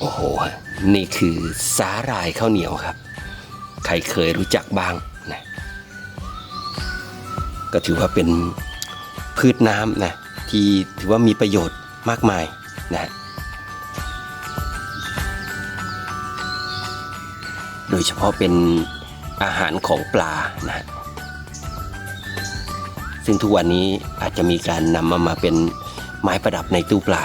โอ้โห นี่คือสาหร่ายข้าวเหนียวครับ ใครเคยรู้จักบ้างนะก็ถือว่าเป็นพืชน้ำนะที่ถือว่ามีประโยชน์มากมายนะโดยเฉพาะเป็นอาหารของปลานะซึ่งทุกวันนี้อาจจะมีการนำมามาเป็นไม้ประดับในตู้ปลา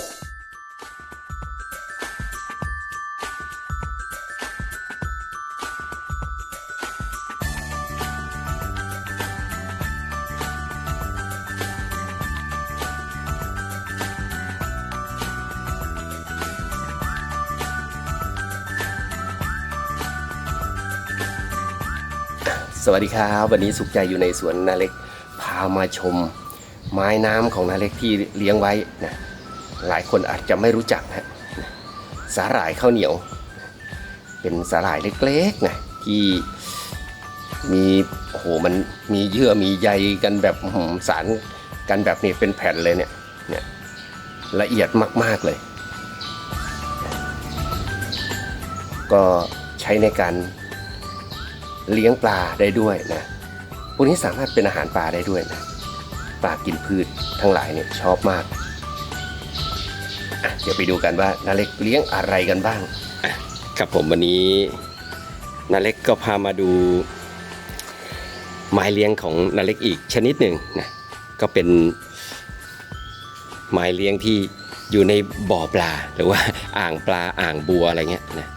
สวัสดีครับ วันนี้สุขใจอยู่ในสวนนาเล็ก พามาชม ไม้น้ำของนาเล็กที่เลี้ยงไว้นะหลายคนอาจจะไม่รู้จักนะสาหร่ายข้าวเหนียว เป็นสาหร่ายเล็กๆนะที่มีโอ้โหมันมีเยื่อมีใยกันแบบสารกันแบบนี้เป็นแผ่นเลยเนี่ยเนี่ยละเอียดมากๆเลย ก็ใช้ในการ เลี้ยงปลาได้ด้วยนะพวกนี้สามารถเป็นอาหารปลาได้ด้วยนะปลากินพืชทั้งหลายเนี่ยชอบมากเดี๋ยวไปดูกันว่านาเล็กเลี้ยงอะไรกันบ้าง ครับผมวันนี้นาเล็กก็พามาดู ไม้เลี้ยงของนาเล็กอีกชนิดหนึ่งนะก็เป็นไม้เลี้ยงที่อยู่ในบ่อปลา หรือว่าอ่างปลาอ่างบัวอะไรเงี้ยนะ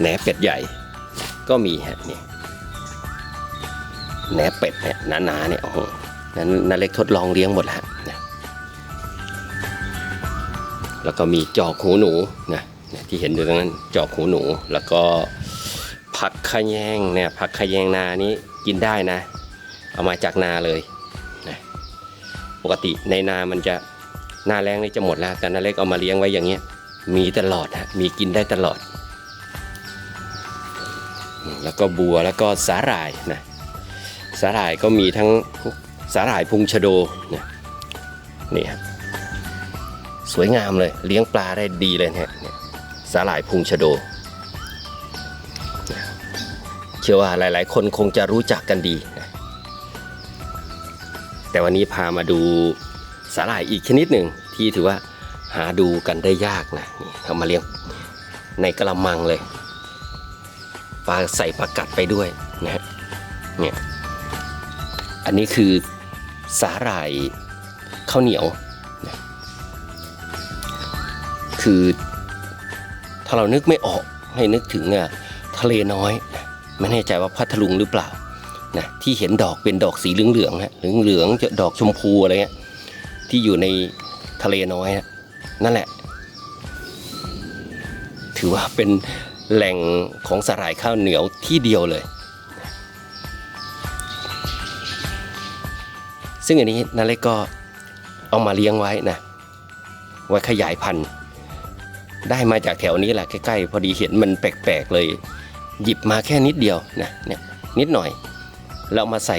แหนเป็ดใหญ่ ก็มีฮะนี่แหนเป็ดเนี่ยหนาๆเนี่ยโอ้โหนั้นนาเล็กทดลองเลี้ยงหมดแล้วฮะแล้วก็มีจอกหูหนูนะที่เห็นอยู่ตรงนั้นจอกหูหนู แล้วก็ผักขะแยงเนี่ยผักขะแยงนานี้กินได้นะ เอามาจากนาเลยนะปกติในนามันจะหน้าแรงนี่จะหมดแล้วแต่นาเล็กเอามาเลี้ยงไว้อย่างเงี้ยมีตลอดฮะมีกินได้ตลอด แล้วก็บัวแล้วก็สาหร่ายนะสาหร่ายก็มีทั้งสาหร่ายพุงชะโดนะนี่ครับสวยงามเลยเลี้ยงปลาได้ดีเลยเนี่ยสาหร่ายพุงชะโด เชื่อว่าหลาย ๆ คนคงจะรู้จักกันดีนะแต่วันนี้พามาดูสาหร่ายอีกชนิดหนึ่งที่ถือว่าหาดูกันได้ยากนะนี่เอามาเลี้ยงในกระมังเลย ปลาใส่ปลากัดไปด้วยนะฮะเนี่ยอันนี้คือสาหร่ายข้าวเหนียวนะคือถ้าเรานึกไม่ออกให้นึกถึงอะทะเลน้อยนะไม่แน่ใจว่าพัทลุงหรือเปล่านะที่เห็นดอกเป็นดอกสีเหลืองๆฮะเหลืองๆจะดอกชมพูอะไรเงี้ยที่อยู่ในทะเลน้อย นั่นแหละ ถือว่าเป็น แหล่งของสาหร่ายข้าวเหนียวที่เดียวเลย ซึ่งอันนี้นาเล็กก็เอามาเลี้ยงไว้นะ ไว้ขยายพันธุ์ ได้มาจากแถวนี้แหละใกล้ๆ พอดีเห็นมันแปลกๆเลย หยิบมาแค่นิดเดียวนะเนี่ยนิดหน่อย แล้วมาใส่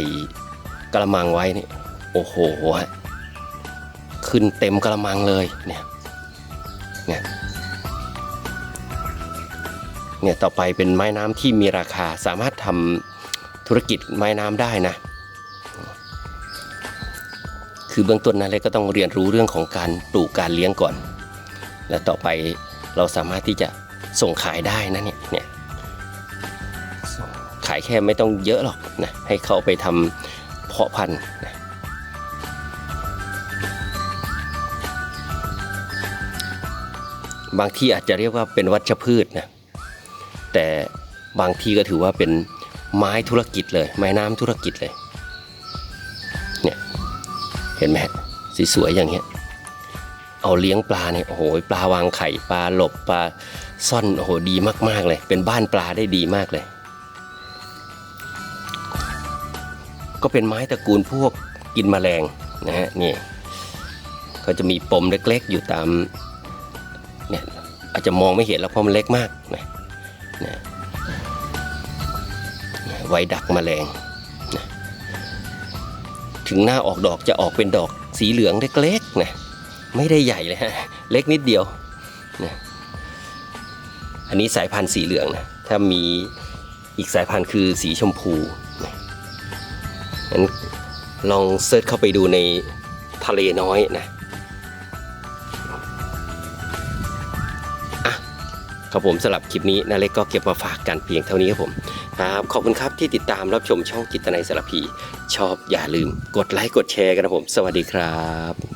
กระมังไว้นี่โอ้โหฮะขึ้นเต็มกระมังเลยเนี่ยเนี่ย เนี่ยต่อไปเป็นไม้น้ำที่มีราคาสามารถทำธุรกิจไม้น้ำได้นะ คือเบื้องต้นนะเล็กก็ต้องเรียนรู้เรื่องของการปลูกการเลี้ยงก่อน แล้วต่อไปเราสามารถที่จะส่งขายได้นะเนี่ยเนี่ยขายแค่ไม่ต้องเยอะหรอกนะให้เขาไปทำเพาะพันธุ์นะบางที่อาจจะเรียกว่าเป็นวัชพืชนะ แต่บางที่ก็ถือว่าเป็นไม้ธุรกิจเลย ไม้น้ำธุรกิจเลยเนี่ยเห็นไหมสีสวยอย่างเงี้ยเอาเลี้ยงปลาเนี่ยโอ้โหปลาวางไข่ปลาหลบปลาซ่อนโอ้โหดีมากๆเลย เป็นบ้านปลาได้ดีมากเลย ก็เป็นไม้ตระกูลพวกกินแมลงนะฮะนี่ก็จะมีปมเล็กๆอยู่ตามเนี่ยอาจจะมองไม่เห็นแล้วเพราะมันเล็กมากนะ นะไว้ดักแมลงนะถึงหน้าออกดอกจะออกเป็นดอกสีเหลืองเล็กๆนะไม่ได้ใหญ่เลยฮะเล็กนิดเดียวนะอันนี้สายพันธุ์สีเหลืองนะถ้ามีอีกสายพันธุ์คือสีชมพูนะงั้นลองเซิร์ชเข้าไปดูในทะเลน้อยนะ ครับผมสำหรับคลิปนี้นาเล็กก็เก็บมาฝากกันเพียงเท่านี้ครับผมครับขอบคุณครับที่ติดตามรับชมช่องจิตนายสารพี ชอบอย่าลืมกดไลค์กดแชร์กันนะผม สวัสดีครับ